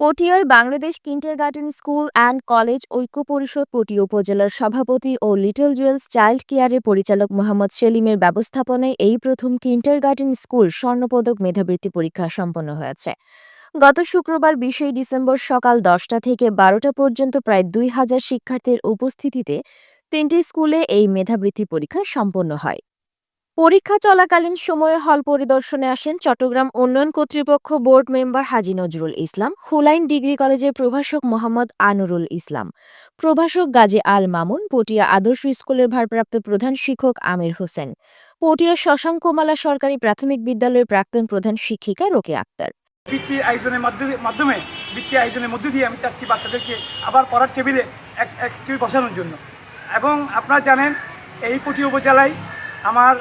পটিয়ায় Bangladesh kindergarten school and college ঐক্য পরিষদ পটিয়া উপজেলার সভাপতি ও লিটল জুয়েলস চাইল্ড কেয়ারের পরিচালক মোহাম্মদ সেলিমের ব্যবস্থাপনায় এই প্রথম কিন্ডারগার্টেন স্কুল স্বর্ণপদক মেধাবৃত্তি পরীক্ষা সম্পন্ন হয়েছে। গত শুক্রবার বিশই ডিসেম্বর সকাল দশটা থেকে বারোটা পর্যন্ত প্রায় দুই হাজার শিক্ষার্থীর উপস্থিতিতে তিনটি স্কুলে এই মেধাবৃত্তি পরীক্ষা সম্পন্ন হয়। পরীক্ষা চলাকালীন সময়ে হল পরিদর্শনে আসেন চট্টগ্রাম উন্নয়ন কর্তৃপক্ষ board member Haji Nazrul Islam, Hulain degree কলেজের প্রভাষক মোহাম্মদ আনুরুল ইসলাম, প্রভাষক গাজী আল মামুন, পটিয়া আদর্শ স্কুলের ভারপ্রাপ্ত প্রধান শিক্ষক আমির হোসেন, পটিয়া শশাঙ্কমালা সরকারি প্রাথমিক বিদ্যালয়ের প্রাক্তন প্রধান শিক্ষিকা রোকে আক্তার। বৃত্তি আয়োজনের মাধ্যমে, বৃত্তি আয়োজনের মধ্য দিয়ে আমি চাচ্ছি বাচ্চাদেরকে আবার পড়ার টেবিলে এক এক বসানোর জন্য। এবং আপনারা জানেন, এই পটি উপজেলায় আমার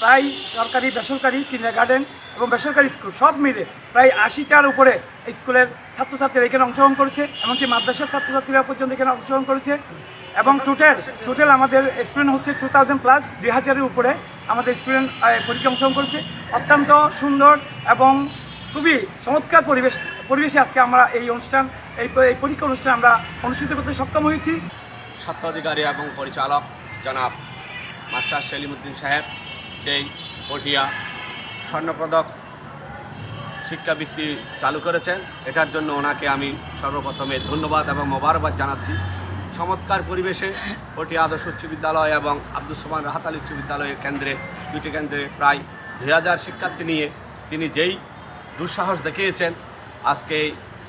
প্রায় সরকারি, বেসরকারি গার্ডেন এবং বেসরকারি স্কুল সব মিলে প্রায় আশিটার উপরে স্কুলের ছাত্রছাত্রীরা এখানে অংশগ্রহণ করেছে, এমনকি মাদ্রাসার ছাত্রছাত্রীরা পর্যন্ত এখানে অংশগ্রহণ করেছে। এবং টোটাল টোটাল আমাদের স্টুডেন্ট হচ্ছে টু থাউজেন্ড প্লাস দুই হাজারের উপরে আমাদের স্টুডেন্ট পরীক্ষা অংশগ্রহণ করেছে। অত্যন্ত সুন্দর এবং খুবই চমৎকার পরিবেশ, পরিবেশে আজকে আমরা এই অনুষ্ঠান, এই এই পরীক্ষা অনুষ্ঠান আমরা অনুষ্ঠিত করতে সক্ষম হয়েছি। স্বত্বাধিকারী এবং পরিচালক জনাব মাস্টার সেলিমুদ্দিন সাহেব, যেই পটিয়া স্বর্ণপদক শিক্ষাবৃত্তি চালু করেছেন, এটার জন্য ওনাকে আমি সর্বপ্রথমে ধন্যবাদ এবং মোবারকবাদ জানাচ্ছি। চমৎকার পরিবেশে পটিয়া আদর্শ উচ্চ বিদ্যালয় এবং আব্দুল সোমান রাহাত আলী উচ্চ বিদ্যালয়ের কেন্দ্রে দুটি কেন্দ্রে প্রায় দুই হাজার শিক্ষার্থী নিয়ে তিনি যেই দুঃসাহস দেখিয়েছেন, আজকে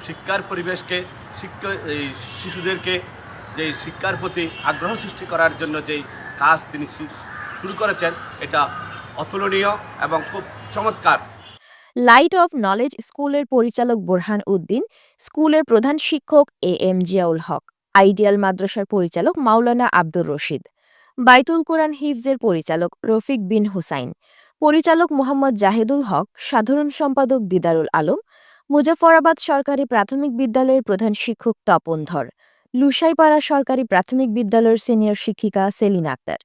শিক্ষার পরিবেশকে, শিক্ষা, এই শিশুদেরকে যেই শিক্ষার প্রতি আগ্রহ সৃষ্টি করার জন্য যেই কাজ তিনি শুরু করেছেন, এটা অতুলনীয় এবং খুব চমৎকার। লাইট অফ নলেজ স্কুলের পরিচালক বোরহান উদ্দিন, স্কুলের প্রধান শিক্ষক A M Ziaul Haque, ideal মাদ্রাসার পরিচালক মাওলানা আব্দুর রশিদ, বাইতুল কোরআন হিফজের পরিচালক রফিক বিন হুসাইন, পরিচালক মোহাম্মদ জাহেদুল হক, সাধারণ সম্পাদক দিদারুল আলম, মুজাফরাবাদ সরকারি প্রাথমিক বিদ্যালয়ের প্রধান শিক্ষক তপন ধর লুসাইপাড়া সরকারি প্রাথমিক বিদ্যালয়ের সিনিয়র শিক্ষিকা সেলিন আক্তার।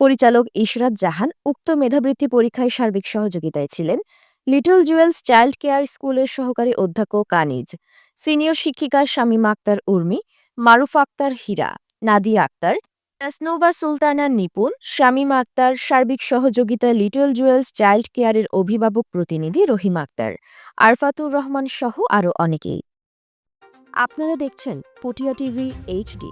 পরিচালক ইশরাত জাহান উক্ত মেধাবৃত্তি পরীক্ষায় সার্বিক সহযোগিতায় ছিলেন। লিটল জুয়েলস চাইল্ড কেয়ার স্কুলের সহকারী অধ্যক্ষ কানিজ। সিনিয়র শিক্ষিকা শামীমা আক্তার উর্মি, মারুফ আক্তার হীরা, নাদিয়া আক্তার, তাসনোভা সুলতানা নিপুণ, শামীমা আক্তার সার্বিক সহযোগিতা লিটল জুয়েলস চাইল্ড কেয়ারের অভিভাবক প্রতিনিধি রহিম আক্তার। আরফাতুর রহমান সহ আরও অনেকেই। আপনারা দেখছেন পটিয়া টিভি এইচডি।